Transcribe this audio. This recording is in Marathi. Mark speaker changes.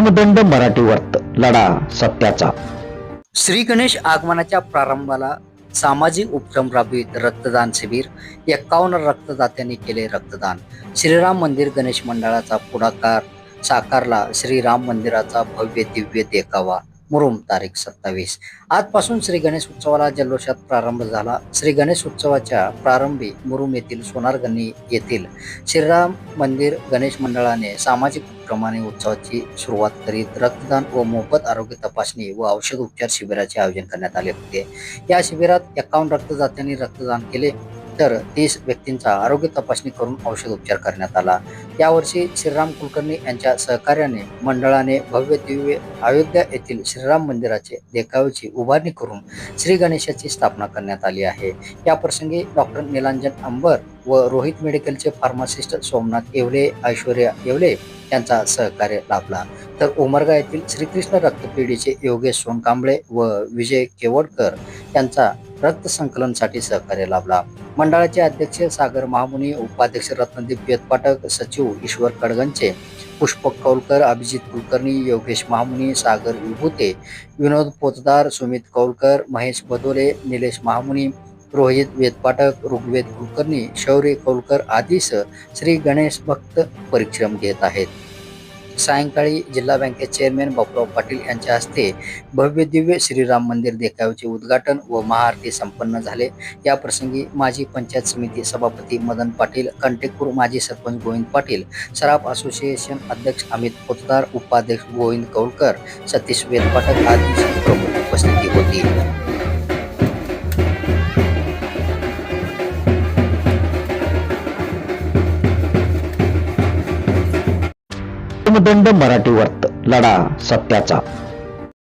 Speaker 1: दंड मराठी वर्त लढा सत्याचा.
Speaker 2: श्री गणेश आगमनाच्या प्रारंभाला सामाजिक उपक्रम राबवित रक्तदान शिबिर एक्कावन्न रक्तदात्यांनी केले रक्तदान. श्रीराम मंदिर गणेश मंडळाचा पुढाकार साकारला श्रीराम मंदिराचा भव्य दिव्य देखावा. मुरुम तारीख सत्तावीस. आजपासून श्री गणेश उत्सवाला जल्लोषात प्रारंभ झाला. श्री गणेश उत्सवाच्या प्रारंभी मुरुम येथील सोनारगणी येथील श्रीराम मंदिर गणेश मंडळाने सामाजिक उपक्रमाने उत्सवाची सुरुवात करीत रक्तदान व मोफत आरोग्य तपासणी व औषध उपचार शिबिराचे आयोजन करण्यात आले होते. या शिबिरात एकावन्न रक्तदात्यांनी रक्तदान केले. तर तीस व्यक्तींचा आरोग्य तपासणी करून औषध उपचार करण्यात आला. यावर्षी श्रीराम कुलकर्णी यांच्या सहकार्याने मंडळाने भव्य दिव्य अयोध्या येथील श्रीराम मंदिराचे देखाव्याची उभारणी करून श्री गणेशाची स्थापना करण्यात आली आहे. या प्रसंगी डॉक्टर निलांजन अंबर व रोहित मेडिकलचे फार्मासिस्ट सोमनाथ येवले ऐश्वर्या येवले यांचा सहकार्य लाभला. तर उमरगा येथील श्रीकृष्ण रक्तपेढीचे योगेश सोनकांबळे व विजय केवडकर यांचा रक्त संकलनसाठी सहकार्य लाभला. मंडळाचे अध्यक्ष सागर महामुनी उपाध्यक्ष रत्नदीप बेतपाठक सचिव ईश्वर कडगंचे पुष्पक कौलकर अभिजित कुलकर्णी योगेश महामुनी सागर विभूते विनोद पोतदार सुमित कौलकर महेश बदोले निलेश महामुनी रोहित वेदपाठक ऋग्वेद कुलकर्णी शौर्य कौलकर आदीस श्री गणेश भक्त परिश्रम घेत आहेत. सायंकाळी जिल्हा बँकेचे चेअरमॅन बापूराव पाटील यांच्या हस्ते भव्य दिव्य श्रीराम मंदिर देखाव्याचे उद्घाटन व महाआरती संपन्न झाले. या प्रसंगी माजी पंचायत समिती सभापती मदन पाटील कंटेकपूर माजी सरपंच गोविंद पाटील सराफ असोसिएशन अध्यक्ष अमित पोतदार उपाध्यक्ष गोविंद कौलकर सतीश वेदपाठक आदींची प्रमुख उपस्थिती होती.
Speaker 1: दंड मराठी वर्त लढा सत्याचा.